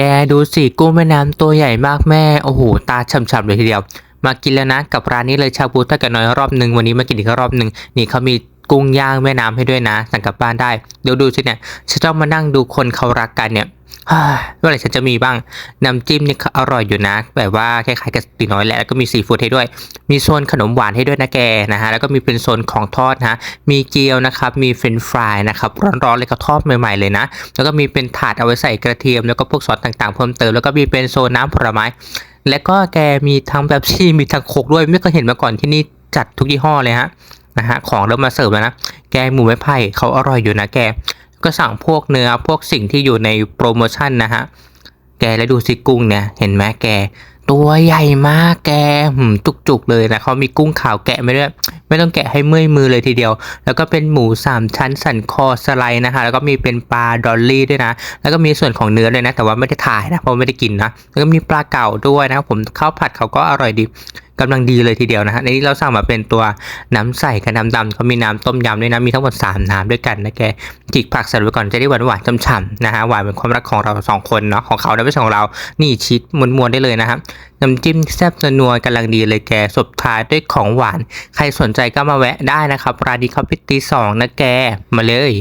กดูสิกุ้งแม่น้ำตัวใหญ่มากแม่ โอ้โห ตาฉ่ำๆเลยทีเดียว มากินแล้วนะ กับร้านนี้เลยชาบูถ้ากันน้อยรอบหนึ่งวันนี้มากินอีกรอบหนึ่งนี่เขามีกุ้งย่างแม่น้ำให้ด้วยนะ สั่งกลับบ้านได้ เดี๋ยวดูสิเนี่ยฉันต้องมานั่งดูคนเขารักกันเนี่ย เมื่อไหร่ฉันจะมีบ้าง น้ำจิ้มนี่อร่อยอยู่นะ แบบว่าคล้ายๆกับตีน้อยแหละแล้วก็มีซีฟู้ดให้ด้วย มีโซนขนมหวานให้ด้วยนะแกนะฮะ แล้วก็มีเป็นโซนของทอดนะมีเกี๊ยวนะครับ มีเฟรนฟรายนะครับ ร้อนๆเลยก็ทอดใหม่ ๆเลยนะ แล้วก็มีเป็นถาดเอาไว้ใส่กระเทียม แล้วก็พวกซอสต่างๆเพิ่มเติม แล้วก็มีเป็นโซนน้ำผลไม้ และก็แกมีทั้งแบบชีมีทั้งโคกด้วย ไม่เคยเห็นมาก่อนที่นี่จัดทุกยี่ห้อเลยฮะ นะฮะ ของเริ่มมาเสิร์ฟแล้วนะ แกหมูไม้ไผ่เขาอร่อยอยู่นะแก ก็สั่งพวกเนื้อพวกสิ่งที่อยู่ในโปรโมชั่นนะฮะ แกแล้วดูสิกุ้งเนี่ย เห็นไหมแก ตัวใหญ่มากแกหืมจุกๆเลยนะเขามีกุ้งขาวแกะไม่ด้วยไม่ต้องแกะให้เมื่อยมือเลยทีเดียว แล้วก็เป็นหมูสามชั้นสันคอสไลด์นะคะแล้วก็มีเป็นปลาดอลลี่ด้วยนะ แล้วก็มีส่วนของเนื้อเลยนะ แต่ว่าไม่ได้ถ่ายนะเพราะไม่ได้กินนะ แล้วก็มีปลาเก่าด้วยนะครับผมข้าวผัดเขาก็อร่อยดี กำลังดีเลยทีเดียวนะฮะในนี้เราสั่งมาเป็นตัวน้ำใสกับน้ำดำเขามีน้ำต้มยำด้วยนะมีทั้งหมดสามน้ำด้วยกันนะแกจิกผักใส่ไว้ก่อนจะได้หวานหวานฉ่ำๆนะฮะหวานเป็นความรักของเราสองคนเนาะของเขาและไม่ใช่ของเรานี่ชีสมวนๆได้เลยนะครับน้ำจิ้มแซ่บนัวๆกำลังดีเลยแกสุดท้ายด้วยของหวาน ใครสนใจก็มาแวะได้นะครับร้านนี้เขาพิตีสองนะแกมาเลย